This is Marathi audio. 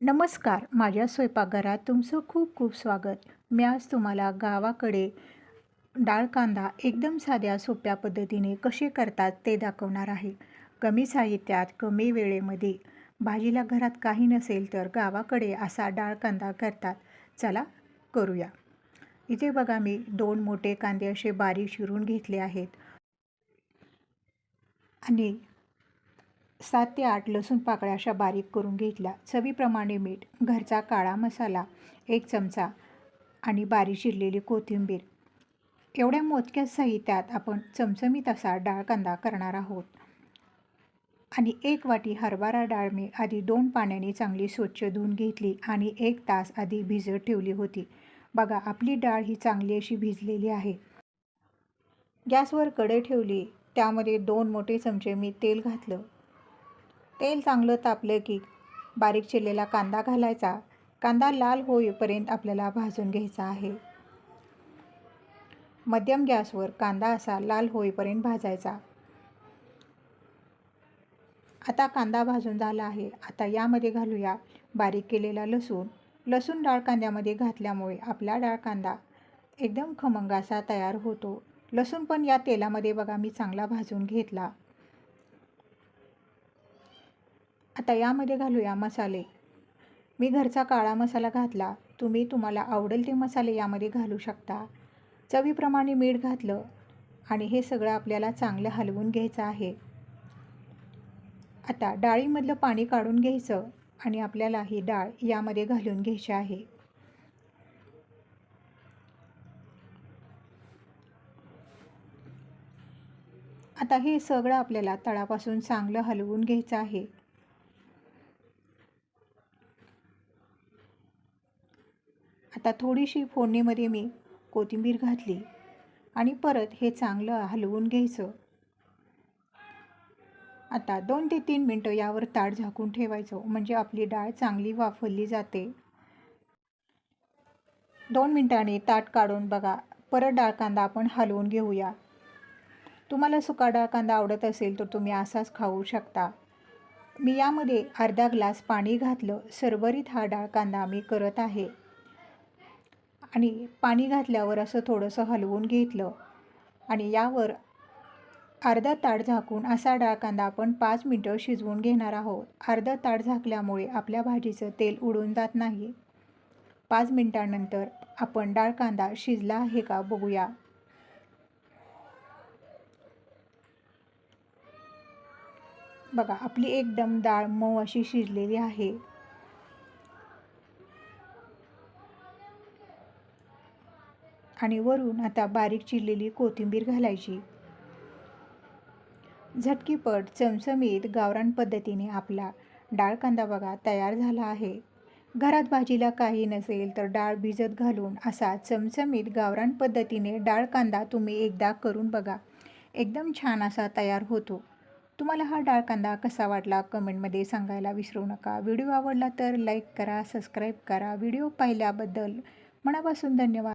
नमस्कार माझ्या स्वयंपाकघरात तुमचं खूप खूप स्वागत. मी आज तुम्हाला गावाकडे डाळ कांदा एकदम साध्या सोप्या पद्धतीने कसे करतात ते दाखवणार आहे. कमी साहित्यात कमी वेळेमध्ये भाजीला घरात काही नसेल तर गावाकडे असा डाळ कांदा करतात. चला करूया. इथे बघा मी दोन मोठे कांदे असे बारीक शिरून घेतले आहेत. आणि सात ते आठ लसूण पाकळ्या अशा बारीक करून घेतल्या. चवीप्रमाणे मीठ घरचा काळा मसाला एक चमचा आणि बारीक चिरलेली कोथिंबीर. एवढ्या मोजक्या साहित्यात आपण चमचमीत असा डाळ कांदा करणार आहोत. आणि एक वाटी हरभरा डाळ मी आधी दोन पाण्याने चांगली स्वच्छ धुवून घेतली आणि एक तास आधी भिजत ठेवली होती. बघा आपली डाळ ही चांगली अशी भिजलेली आहे. गॅसवर कढई ठेवली. त्यामध्ये दोन मोठे चमचे मी तेल घातलं. तेल चांगलं तापलं की बारीक चिरलेला कांदा घालायचा. कांदा लाल होईपर्यंत आपल्याला भाजून घ्यायचा आहे. मध्यम गॅसवर कांदा असा लाल होईपर्यंत भाजायचा. आता कांदा भाजून झाला आहे. आता यामध्ये घालूया बारीक केलेला लसूण. लसूण डाळ कांद्यामध्ये घातल्यामुळे आपला डाळ कांदा एकदम खमंग असा तयार होतो. लसूण पण या तेलामध्ये बघा मी चांगला भाजून घेतला. आता यामध्ये घालूया मसाले. मी घरचा काळा मसाला घातला. तुम्ही तुम्हाला आवडेल ते मसाले यामध्ये घालू शकता. चवीप्रमाणे मीठ घातलं आणि हे सगळं आपल्याला चांगलं हलवून घ्यायचं आहे. आता डाळीमधलं पाणी काढून घ्यायचं आणि आपल्याला ही डाळ यामध्ये घालून घ्यायची आहे. आता हे सगळं आपल्याला तळापासून चांगलं हलवून घ्यायचं आहे. आता थोडीशी फोडणीमध्ये मी कोथिंबीर घातली आणि परत हे चांगलं हलवून घ्यायचं. आता दोन ते तीन मिनटं यावर ताट झाकून ठेवायचं म्हणजे आपली डाळ चांगली वाफरली जाते. दोन मिनटांनी ताट काढून बघा परत डाळ कांदा आपण हलवून घेऊया. तुम्हाला सुका डाळ कांदा आवडत असेल तर तुम्ही असाच खाऊ शकता. मी यामध्ये अर्धा ग्लास पाणी घातलं सरबरीत हा डाळ कांदा मी करत आहे. आणि पाणी घातल्यावर असं थोडंसं हलवून घेतलं. आणि यावर अर्धा ताट झाकून असा डाळ कांदा आपण पाच मिनटं शिजवून घेणार आहोत. अर्धा ताट झाकल्यामुळे आपल्या भाजीचं तेल उडून जात नाही. पाच मिनटानंतर आपण डाळ कांदा शिजला आहे का बघूया. बघा आपली एकदम डाळ मऊ अशी शिजलेली आहे. आणि वरून आता बारीक चिरलेली कोथिंबीर घालायची. झटकीपट चमचमीत गावरान पद्धतीने आपला डाळ कांदा बघा तयार झाला आहे. घरात भाजीला काही नसेल तर डाळ भिजत घालून असा चमचमीत गावरान पद्धतीने डाळ कांदा तुम्ही एकदा करून बघा. एकदम छान असा तयार होतो. तुम्हाला हा डाळ कांदा कसा वाटला कमेंटमध्ये सांगायला विसरू नका. व्हिडिओ आवडला तर लाईक करा सबस्क्राईब करा. व्हिडिओ पाहिल्याबद्दल मनापासून धन्यवाद.